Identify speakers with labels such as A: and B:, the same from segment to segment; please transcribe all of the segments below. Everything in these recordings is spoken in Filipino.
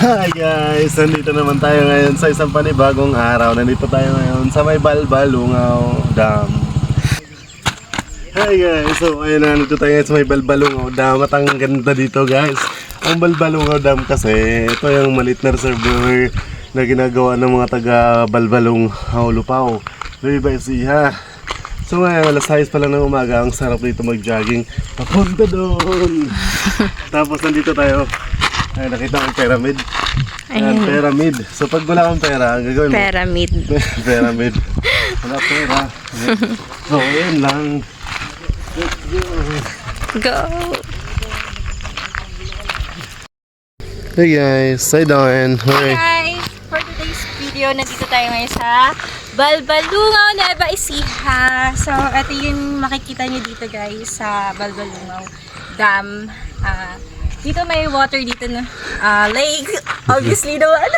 A: Hi guys! Nandito naman tayo ngayon sa isang panibagong araw. Nandito tayo ngayon sa may Balbalungaw Dam. Hi guys! So ayun na, nandito tayo ngayon sa may Balbalungaw Dam. At ang ganda dito guys. Ang Balbalungaw Dam kasi, ito yung malit na reservoir na ginagawa ng mga taga Balbalungaw Lupao. Luiba Ecija. So ngayon, alas 6 pa lang ng umaga, ang sarap dito mag-jogging. Papunta doon! Tapos nandito tayo. Ay, nakita ko pyramid. Ayan,
B: Ayun.
A: pyramid. So pag wala kang pera, ang gagawin mo?
B: Pyramid.
A: pyramid. Wala pera. So, ayun lang.
B: Go!
A: Hey guys, say down. Hey.
B: Guys, for today's video, nandito tayo ngayon sa Balbalungaw, Nueva Ecija. So, ito yung makikita nyo dito guys sa Balbalungaw Dam. Ah, dito may water dito na ah, lake. Obviously naman.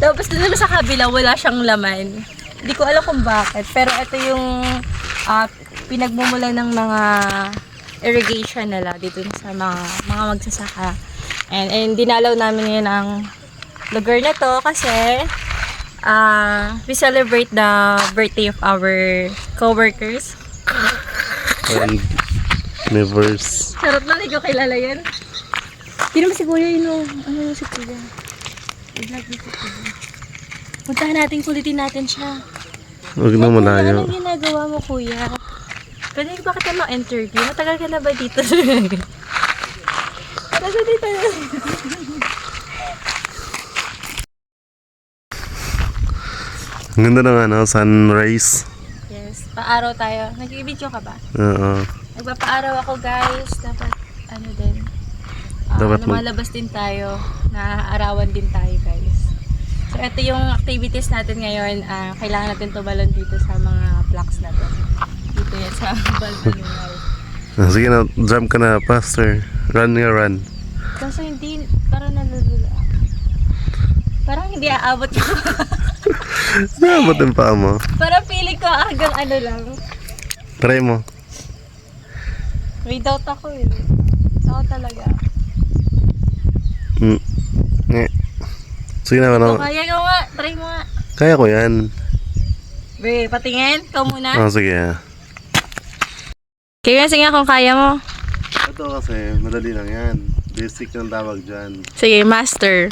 B: Tapos dito sa kabila, wala siyang laman. Hindi ko alam kung bakit. Pero ito yung ah, pinagmumula ng mga irrigation nila dito sa mga mga magsasaka. And, and dinalaw namin ngayon ang lugar na to kasi ah we celebrate the birthday of our co-workers.
A: And Nevers.
B: Charot lang, ko kilala yan. Hindi naman si Kuya yun, oh. Ano yun si Kuya? I-vlog ni si Kuya. Puntahan natin, kulitin natin siya.
A: Huwag na malayo.
B: Anong ginagawa mo, Kuya? Pwede ba kita ma-interview? Matagal ka na ba dito? Matagal dito.
A: Ang ganda ng ano, sunrise.
B: yes, paaraw tayo. Nag-video ka ba?
A: Oo.
B: Nagpapaaraw ako, guys. Dapat, ano din. ah,
A: Dapat
B: lumalabas din tayo. Naaarawan din tayo, guys. So, ito yung activities natin ngayon. Ah, kailangan natin tumalon dito sa mga blocks na to. Dito yan sa Balbalungaw.
A: Ah, Sige na, jump ka na, faster. Run nga, run.
B: Kaso hindi, parang nalulula. Parang hindi aabot yung...
A: Sabot yung paa mo.
B: parang feeling ko hanggang ano lang.
A: Try mo.
B: May doubt ako eh. Ako talaga.
A: Mm. Eh. Sige na, ano.
B: kaya ko nga. Try mo nga.
A: Kaya ko yan.
B: Be, patingin. Ikaw muna.
A: Ah, sige.
B: Kaya sige nga kung kaya mo.
A: Ito kasi, madali lang yan. Basic ang tawag dyan.
B: Sige, master.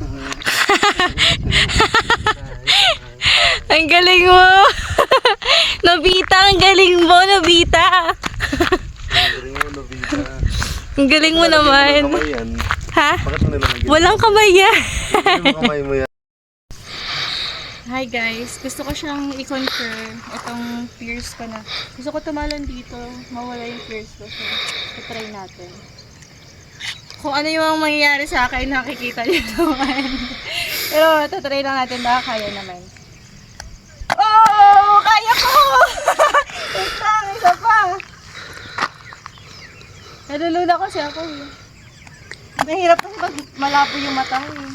B: ang galing mo! Nobita, ang galing mo, Nobita! Ang galing mo naman.
A: Kamay yan.
B: Ha?
A: Bakit?
B: Walang kamay yan.
A: Hindi mo kamay mo yan.
B: Hi guys, gusto ko siyang i-confirm itong fears ko na. Gusto ko tumalon dito, mawala yung fears ko. So, try natin. Kung ano yung mangyayari sa akin, nakikita niyo naman. Pero, tatry lang natin baka kaya naman. Oh! Kaya ko! Wait lang, isa pa. Nalulula kasi ako eh. Mahirap kasi pag malabo yung mata mo eh.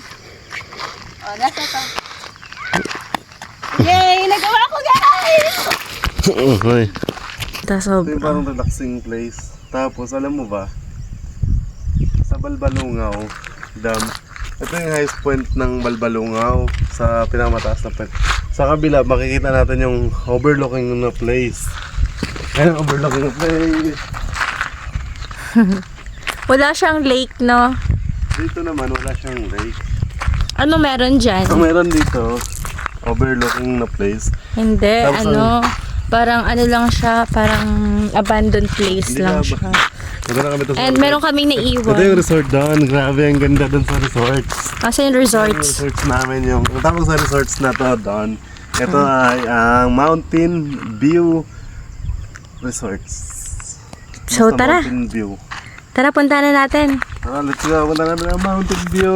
B: Oh, nasa to. Yay! Nagawa ko guys!
A: Hoy.
B: Tasob.
A: Ito yung parang relaxing place. Tapos, alam mo ba? Sa Balbalungaw Dam. Ito yung highest point ng Balbalungaw sa pinakamataas na point. Sa kabila, makikita natin yung overlooking na place. Ayan, overlooking na place.
B: Wala siyang lake, no?
A: Dito naman, wala siyang lake.
B: Ano meron dyan?
A: Ang meron dito, overlooking na place.
B: Hindi,
A: Tapos
B: ano, parang ano lang siya, parang abandoned place
A: Hindi
B: lang
A: na
B: siya.
A: Maganda kami
B: And meron kaming
A: Ito yung
B: naiwan.
A: resort doon. Grabe, ang ganda doon sa resorts.
B: Kasi yung
A: Yung
B: resorts.
A: resorts namin yung, ang tawag sa resorts na to doon. Ito ay ang Mountain View Resorts.
B: So
A: Basta
B: tara,
A: Mountain View.
B: tara punta na natin.
A: Tara, let's go. Punta natin ang Mountain View.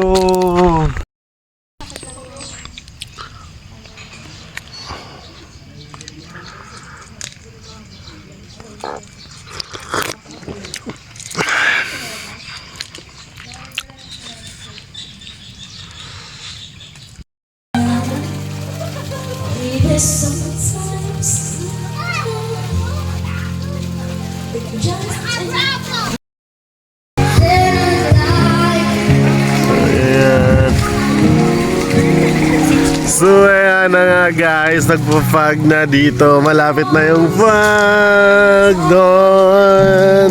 C: Sometimes
A: Yeah. Ayan na nga guys, nagpo-fog na dito. Malapit na yung fog doon.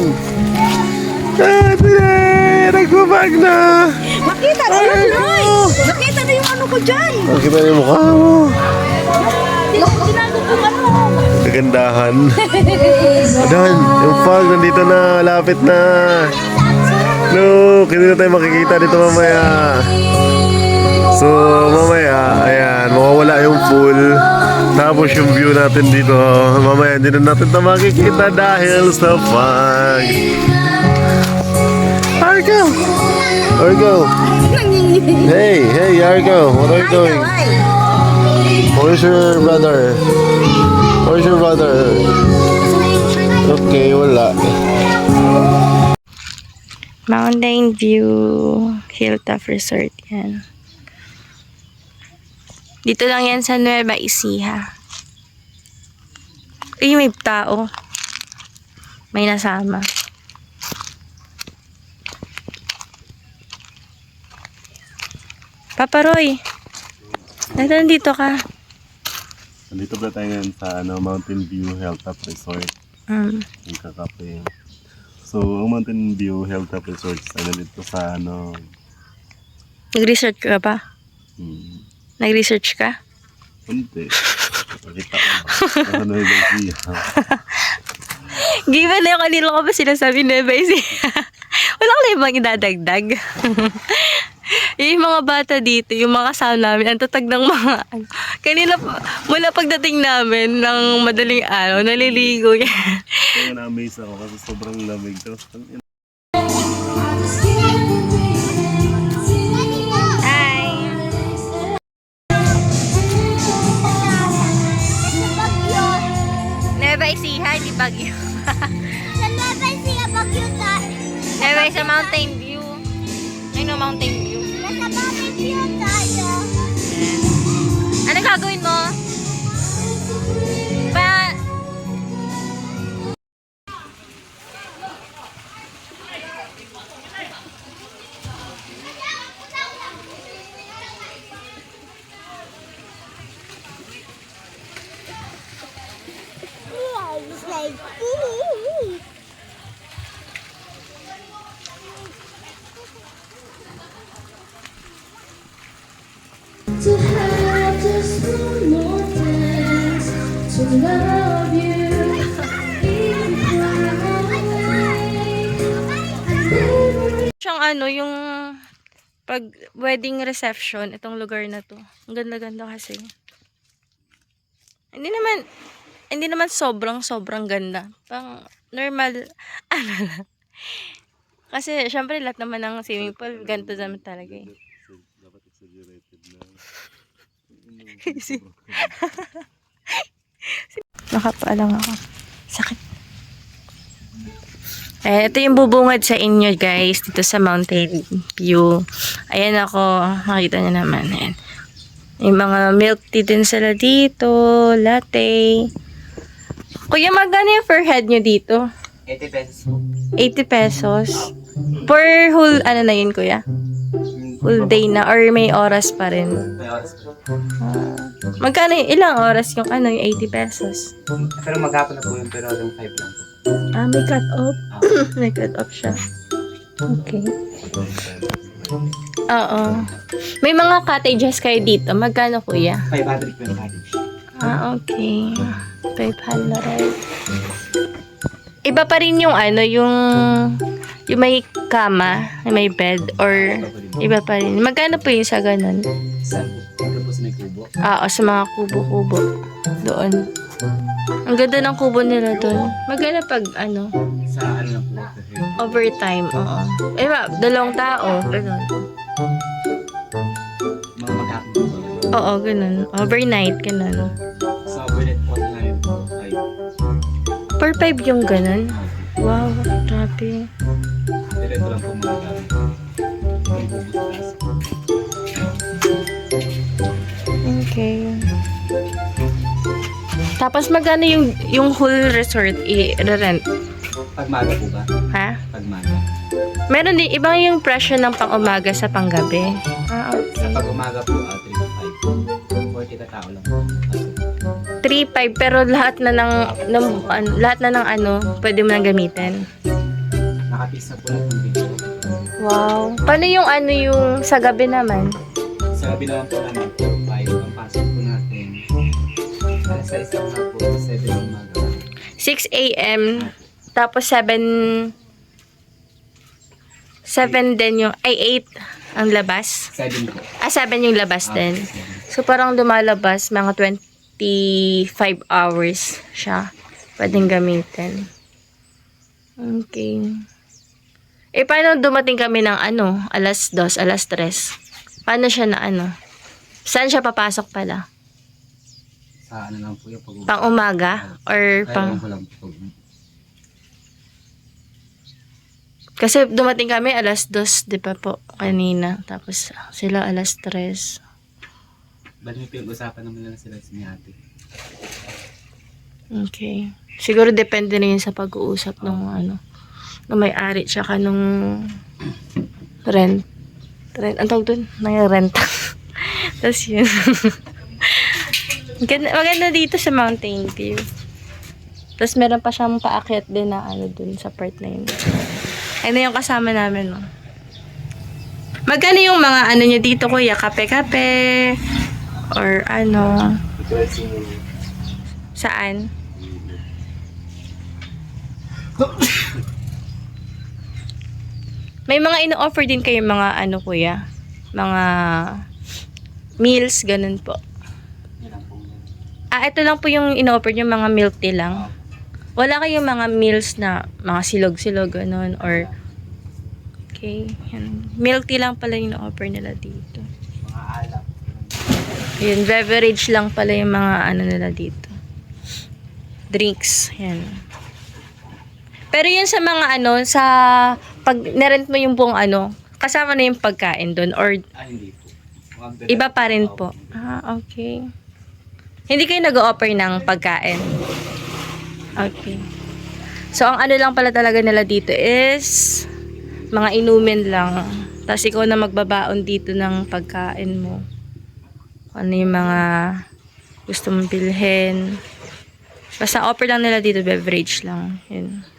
A: Ate, nagpo-fog na.
B: Makita na
A: Ay,
B: yun, Royce! Nakita na yung ano ko dyan!
A: Nakita niyo yung mukha mo.
B: Tinago ko ano!
A: Kagandahan. Yung fog nandito na, lapit na. Look, hindi na tayo makikita dito mamaya. So, mamaya, ayan, yung pool. Tapos yung view natin dito, mamaya hindi na natin ito makikita dahil sa fog. Argo! Argo! Hey, hey, Argo, what are you doing? Where's your brother? Where's your brother? Okay, wala.
B: Mountain View Hilltop Resort yan. Dito lang yan sa Nueva Ecija. Uy, may tao. May nasama. Papa Roy, Dito nandito ka.
A: Nandito ba tayo ngayon sa ano, Mountain View Hilltop Resort?
B: Mm.
A: Yung kakape. So, ang Mountain View Hilltop Resort ano dito sa ano,
B: Nag-research ka ba?
A: hmm,
B: Nag-research ka?
A: hindi. Pakita ko. Sa Nueva Ecija.
B: Given na yung kanila ko pa sinasabi Nueva Ecija. Wala ko na ibang idadagdag. yung mga bata dito, yung mga kasama namin, ang tatag ng mga ano. Pa- mula pagdating namin ng madaling araw, naliligo yan.
A: Kaya na-amaze ako kasi sobrang lamig. Tapos,
B: Ecija, hindi Baguio. Nueva Ecija Mountain View. Ayun ang Mountain View. Ano
C: To have just one more chance to love you.
B: Siyang ano, yung pag wedding reception, itong lugar na to. Ang ganda-ganda kasi. Hindi naman, hindi naman sobrang sobrang ganda. Pang normal, ano lang. Kasi, syempre, lahat naman ng swimming pool, ganito naman talaga eh.
A: dapat exaggerated na.
B: Nakapaalang ako. Sakit. Eh, ito yung bubungad sa inyo, guys, dito sa Mountain View. Ayan ako, makita niyo naman. Ayan. Yung mga milk tea din sila dito, latte. Kuya, magkano yung per head nyo dito?
D: 80 pesos po.
B: 80 pesos. Per whole, ano na yun, kuya? Whole day na, or may oras pa rin?
D: May oras po.
B: Magkano yung, ilang oras yung ano, yung 80 pesos?
D: Pero maghapon na po yung pero yung 5 lang po.
B: Ah, may cut off. may cut off siya. Okay. Oo. May mga cottages kayo dito. Magkano kuya?
D: 500 po yung cottage.
B: Ah, okay. 500. Iba pa rin yung ano, yung yung may kama, may bed, or iba pa rin. Magkano po yung sa ganun?
D: Sa may kubo.
B: Ah, o, sa mga kubo-kubo. Doon. Ang ganda ng kubo nila doon. Maganda pag ano,
D: Sa ano
B: overtime. Oo. Eh, ma, dalawang tao. Ganun. Oo, ganun. Overnight, ganun. Per five yung ganun. Wow, grabe.
D: diretso lang po mga.
B: Okay. Tapos magkano yung yung whole resort i-rent?
D: Pagmaga po ba?
B: Ha?
D: Pagmaga.
B: Meron din ibang yung presyo ng pang-umaga sa panggabi. Ah, okay.
D: Sa pag-umaga po, ah, 3 to 5. 40 na tao lang po. Kaso,
B: 3.5 pero lahat na ng, ng ano, lahat na ng ano, pwede mo nang gamitin.
D: nakapis na po lahat ng video.
B: Wow. Paano yung ano yung sa gabi naman?
D: Sa gabi naman po po, ay ang pasok po natin. Alas 6 lang na po, 7 ng umaga.
B: 6 a.m. Tapos 7 7 din yung ay 8 ang labas.
D: 7 po.
B: Ah 7 yung labas
D: Ah,
B: din. So parang lumalabas mga 25 hours siya. Pwedeng gamitin. Okay. Eh paano dumating kami ng ano, alas 2, alas 3? Paano siya na ano? Saan siya papasok pala?
D: Sa ano lang po yung pag
B: Pang umaga or
D: Kaya
B: pang
D: lang po lang.
B: Kasi dumating kami alas 2, di ba po, kanina. Tapos sila alas 3.
D: Bali may pinag-usapan naman lang sila sa ni ate.
B: Okay. Siguro depende na yun sa pag-uusap ng ano, ng may-ari tsaka nung rent. Rent, ang tawag dun? Nang rent. Tapos yun. Ganda, maganda dito sa Mountain View. Tapos meron pa siyang paakyat din na ano dun sa part na yun. Ano yung kasama namin, no? Magkano yung mga ano niya dito, kuya? Kape-kape? Or ano? Saan? May mga ino-offer din kayo mga ano kuya? Mga meals, ganun po. Ah, ito lang po yung ino-offer nyo, mga milk tea lang. Wala kayong mga meals na mga silog-silog, ganun, or... Okay, yan. Milk tea lang pala yung ino-offer nila dito. Yun, beverage lang pala yung mga ano nila dito. Drinks, yan. Pero yun sa mga ano, sa pag nerent mo yung buong ano, kasama na yung pagkain doon or
D: Ah, hindi po.
B: Iba pa rin po. Ah, okay. Hindi kayo nag-offer ng pagkain. Okay. So, ang ano lang pala talaga nila dito is mga inumin lang. Tapos ikaw na magbabaon dito ng pagkain mo. Ano yung mga gusto mong bilhin. Basta offer lang nila dito, beverage lang. Yun.